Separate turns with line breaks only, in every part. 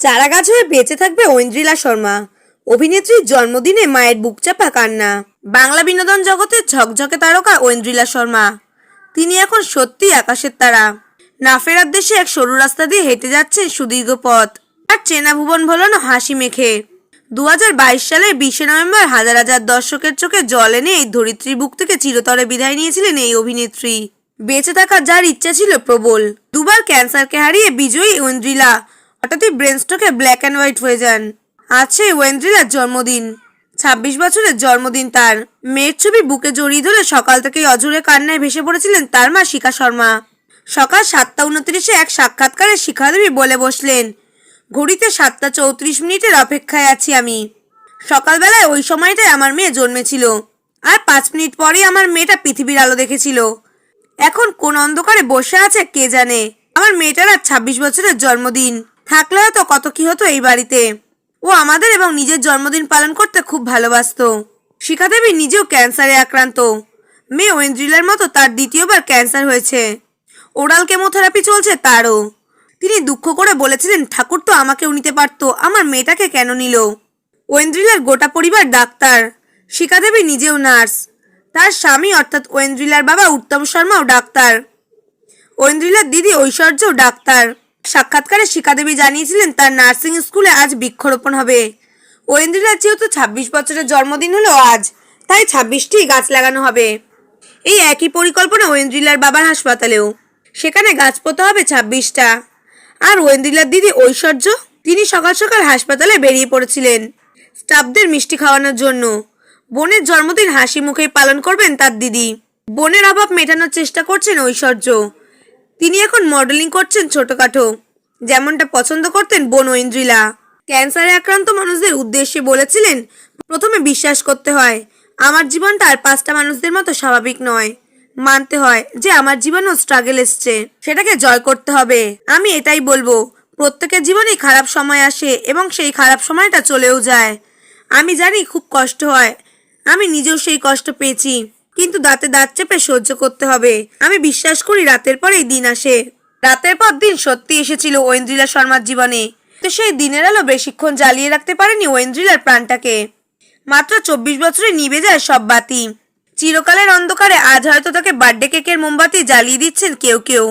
চারা গাছ হয়ে বেঁচে থাকবে ঐন্দ্রিলা শর্মা। অভিনেত্রীর জন্মদিনে মায়ের বুক চাপা কান্না। বাংলা বিনোদন জগতের ঝকঝকে তারকা ঐন্দ্রিলা শর্মা। তিনি এখন সত্যি আকাশের তারা। না ফেরার দেশে এক সরু রাস্তা দিয়ে হেঁটে যাচ্ছেন সুদীর্ঘ পথ। আর চেনা ভুবন ভোলানো হাসি মেখে। দু হাজার বাইশ সালের বিশে নভেম্বর হাজার হাজার দর্শকের চোখে জল এনে এই ধরিত্রীর বুক থেকে চিরতরে বিদায় নিয়েছিলেন এই অভিনেত্রী। বেঁচে থাকার যার ইচ্ছা ছিল প্রবল। দুবার ক্যান্সারকে হারিয়ে বিজয়ী ওয়েন্দ্রিলা হঠাৎই ব্রেন স্ট্রোকে ব্ল্যাক অ্যান্ড হোয়াইট হয়ে যান। আজ সেই ওয়েন্দ্রিলার জন্মদিন। ছাব্বিশ বছরের জন্মদিন তার। মেয়ের ছবি বুকে জড়িয়ে ধরে সকাল থেকেই অঝরে কান্নায় ভেসে পড়েছিলেন তার মা শিখা শর্মা। সকাল সাতটা উনত্রিশে এক সাক্ষাৎকারে শিখাদেবী বলে বসলেন, ঘড়িতে সাতটা চৌত্রিশ মিনিটের অপেক্ষায় আছি আমি। সকালবেলায় ওই সময়টায় আমার মেয়ে জন্মেছিল। আর পাঁচ মিনিট পরেই আমার মেয়েটা পৃথিবীর আলো দেখেছিল। এখন কোন অন্ধকারে বসে আছে কে জানে? আমার মেয়েটার আর ছাব্বিশ বছরের জন্মদিন। থাকলে হয়তো কত কি হতো এই বাড়িতে। ও আমাদের এবং নিজের জন্মদিন পালন করতে খুব ভালোবাসতো। শিখা দেবী নিজেও ক্যান্সারে আক্রান্ত। মেয়ে ওয়েন্দ্রিলার মতো তার দ্বিতীয়বার ক্যান্সার হয়েছে। ওরাল কেমোথেরাপি চলছে তারও। তিনি দুঃখ করে বলেছিলেন, ঠাকুর তো আমাকেও নিতে পারতো, আমার মেয়েটাকে কেন নিল? ওয়েন্দ্রিলার গোটা পরিবার ডাক্তার, শিখা দেবী নিজেও নার্স। তার স্বামী অর্থাৎ ওয়েন্দ্রিলার বাবা উত্তম শর্মাও ডাক্তার। ঐন্দ্রিলার দিদি ঐশ্বর্যও ডাক্তার। সাক্ষাৎকারে শিখাদেবী জানিয়েছিলেন, তার নার্সিং স্কুলে আজ বৃক্ষরোপণ হবে। ঐন্দ্রিলার যেহেতু ছাব্বিশ বছরের জন্মদিন হলো আজ, তাই ছাব্বিশটি গাছ লাগানো হবে। এই একই পরিকল্পনা ঐন্দ্রিলার বাবার হাসপাতালেও। সেখানে গাছ পোতা হবে ছাব্বিশটা। আর ঐন্দ্রিলার দিদি ঐশ্বর্য, তিনি সকাল সকাল হাসপাতালে বেরিয়ে পড়েছিলেন, স্টাফদের মিষ্টি খাওয়ানোর জন্য। বোনের জন্মদিন হাসি মুখেই পালন করবেন তার দিদি। বোনের অভাব মেটানোর চেষ্টা করছেন ঐশ্বর্য। তিনি এখন মডেলিং করছেন ছোটখাটো। যেমনটা পছন্দ করতেন বোন ঐন্দ্রিলা ক্যান্সারে আক্রান্ত মানুষদের উদ্দেশ্যে বলেছিলেন, প্রথমে বিশ্বাস করতে হয়, আমার জীবনটা আর পাঁচটা মানুষদের মতো স্বাভাবিক নয়। মানতে হয় যে আমার জীবনেও স্ট্রাগল এসছে, সেটাকে জয় করতে হবে। আমি এটাই বলব, প্রত্যেকের জীবনেই খারাপ সময় আসে এবং সেই খারাপ সময়টা চলেও যায়। আমি জানি খুব কষ্ট হয়, আমি নিজেও সেই কষ্ট পেয়েছি। কিন্তু দাঁতে দাঁত চেপে সহ্য করতে হবে। আমি বিশ্বাস করি রাতের পরেই দিন আসে। রাতের পর দিন সত্যি এসেছিল ঐন্দ্রিলা শর্মার জীবনে। তো সেই দিনের আলো বেশিক্ষণ জ্বালিয়ে রাখতে পারেনি ঐন্দ্রিলার প্রাণটাকে। মাত্র চব্বিশ বছরে নিভে যায় সব বাতি। চিরকালের অন্ধকারে আজ হয়তো তাকে বার্থডে কেকের মোমবাতি জ্বালিয়ে দিচ্ছেন কেউ কেউ।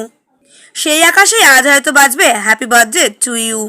সেই আকাশে আজ হয়তো বাজবে হ্যাপি বার্থডে টু ইউ।